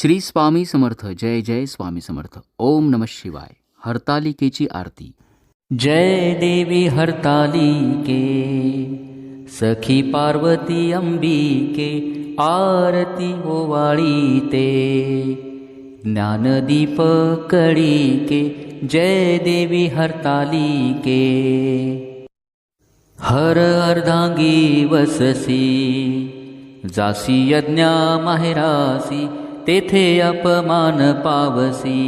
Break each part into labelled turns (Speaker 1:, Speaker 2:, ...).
Speaker 1: श्री स्वामी समर्थ जय जय स्वामी समर्थ. ओम नम शिवाय. हरतालिकेची आरती. जय देवी हरतालिके सखी पार्वती अंबिके आरती ओवाळी ते ज्ञानदीप कळीके जय देवी हरतालिके. हर अर्धांगी वससी जासी यज्ञा माहेरासी तेथे अपमान पावसी।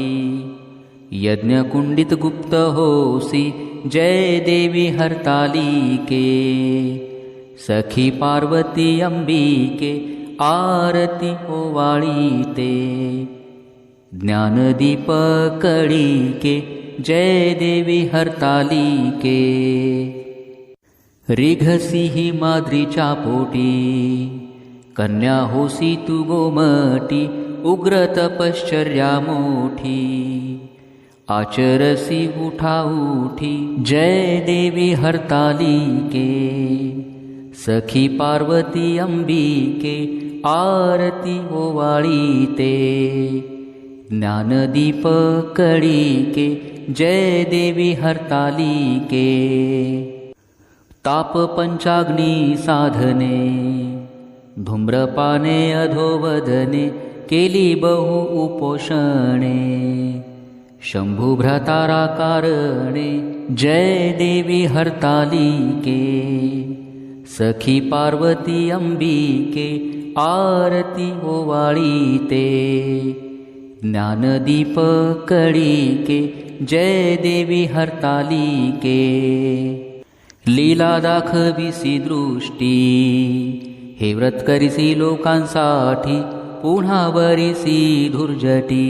Speaker 1: यज्ञ कुंडित गुप्त होसी जय देवी हरतालिके। सखी पार्वती अंबिके आरती ओवाळी ते ज्ञानदीप कडिके जय देवी हरतालिके। रिघसी माद्रीच्या पोटी कन्या होसी तू गोमटी उग्र तपश्चर्या मोठी. आचरसी उठा उठी. जय देवी हरतालिके. सखी पार्वती अंबिके. आरती ओवाळीते. ज्ञानदीप कळीके. जय देवी हरतालिके. ताप पंचाग्नी साधने. धूम्रपाने अधोवदने केली बहु उपोषणे। शंभुभ्रतारा कारणे जय देवी हरतालिके। सखी पार्वती अंबिके आरती ओवाळी ते ज्ञानदीप कळीके जय देवी हरतालिके। लीला दाखविसी दृष्टी हे व्रत करीसी लोकांसाठी पुन्हा वरिसी धुर्जटी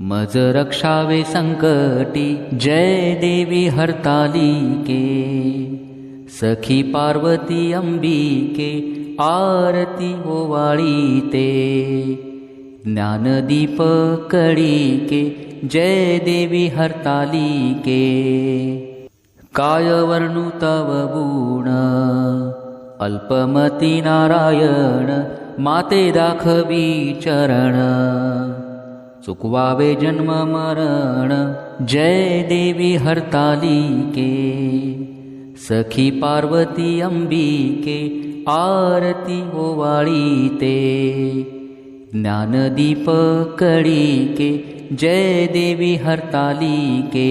Speaker 1: मज रक्षावे संकटी जय देवी हरतालिके. सखी पार्वती अंबिके आरती ओवाळी ते ज्ञानदीप कळीके जय देवी हरतालिके. काय वर्णु तव गुण अल्पमती नारायण माते दाखवी चरण. चुकवावे जन्म मरण जय देवी हरतालिके. सखी पार्वती अंबिके आरती ओवाळी ते ज्ञानदीप कळीके जय देवी हरतालिके.